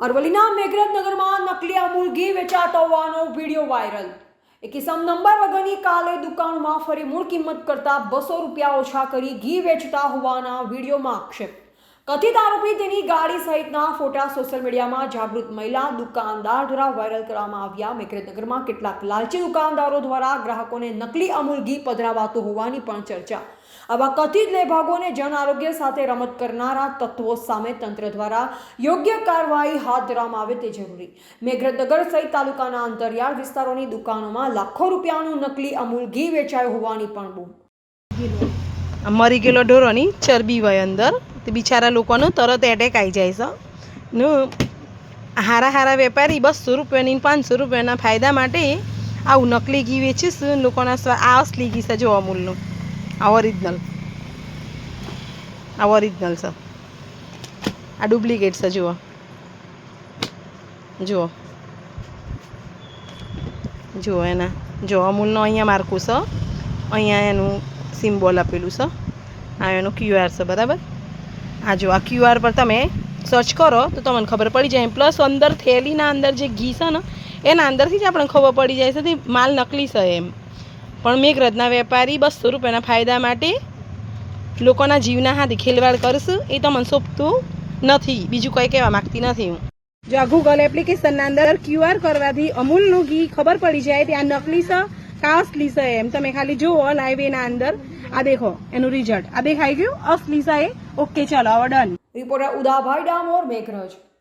અરવલ્લીના મેઘરજનગરમાં નકલી અમૂલ ઘી વેચાતો હોવાનો વીડિયો વાયરલ. એક કિસમ નંબર વગરની કાલે દુકાનમાં ફરી મૂળ કિંમત કરતાં બસો રૂપિયા ઓછા કરી ઘી વેચતા હોવાના વિડીયોમાં આક્ષેપ. કથિત આરોપી તેની ગાડી સહિતના ફોટા સોશિયલ મીડિયામાં જાગૃત મહિલા, દુકાનદાર દ્વારા વાયરલ કરવામાં આવ્યા. મેઘરજનગરમાં કેટલાક લાલચી દુકાનદારો દ્વારા ગ્રાહકોને નકલી અમૂલ ઘી પધરાવાતું હોવાની પણ ચર્ચા. આવા કથિત લેભાગોને જન આરોગ્ય સાથે રમત કરનારા તત્વો સામે તંત્ર દ્વારા યોગ્ય કાર્યવાહી હાથ ધરવામાં આવે તે જરૂરી. મેઘરજનગર સહિત તાલુકાના અંતરિયાળ વિસ્તારોની દુકાનોમાં લાખો રૂપિયાનું નકલી અમૂલ ઘી વેચાયું હોવાની પણ બૂમ. મરી ગયેલો ઢોરોની ચરબી હોય અંદર તે બિચારા લોકોનું તરત એટેક આવી જાય છે. ને હારા હારા વેપારી બસો રૂપિયાની પાંચસો રૂપિયાના ફાયદા માટે આવું નકલી ઘી વેચીશ લોકોના આ અસલી ઘી છે જો અમૂલનું. આ ઓરિજિનલ આ ઓરિજિનલ છે. આ ડુપ્લિકેટ છે, જુઓ. જુઓ. જુઓ એના. જો અમૂલનો અહીંયા માર્કું છે. અહીંયા એનું સિમ્બોલ આપેલું છે. આ એનું ક્યુઆર છે, બરાબર? આ જો, આ ક્યુઆર પર તમે સર્ચ કરો, તો તમને ખબર પડી જાય. પ્લસ અંદર થેલીના અંદર જે ઘી છે ને, એના અંદરથી જ આપણને ખબર પડી જાય છે તે માલ નકલી છે એમ. પણ મેઘરજના વેપારી બસો રૂપિયાના ફાયદા માટે લોકોના જીવના હાથે ખેલવાડ કરશું, એ તો મને સોંપતું નથી. બીજું કંઈ કહેવા માગતી નથી હું. જો આ ગૂગલ એપ્લિકેશનના અંદર ક્યુઆર કરવાથી અમૂલનું ઘી ખબર પડી જાય ત્યાં નકલી છે કે અસલી છે એમ. તમે ખાલી જુઓ લાઈવ એના અંદર. આ દેખો, એનું રિઝલ્ટ આ દેખાઈ ગયું? અસલી છે એ ઓકે ચાલો હવે ડન રિપોર્ટર ઉદાભાઈ ડામોર, મેઘરજ.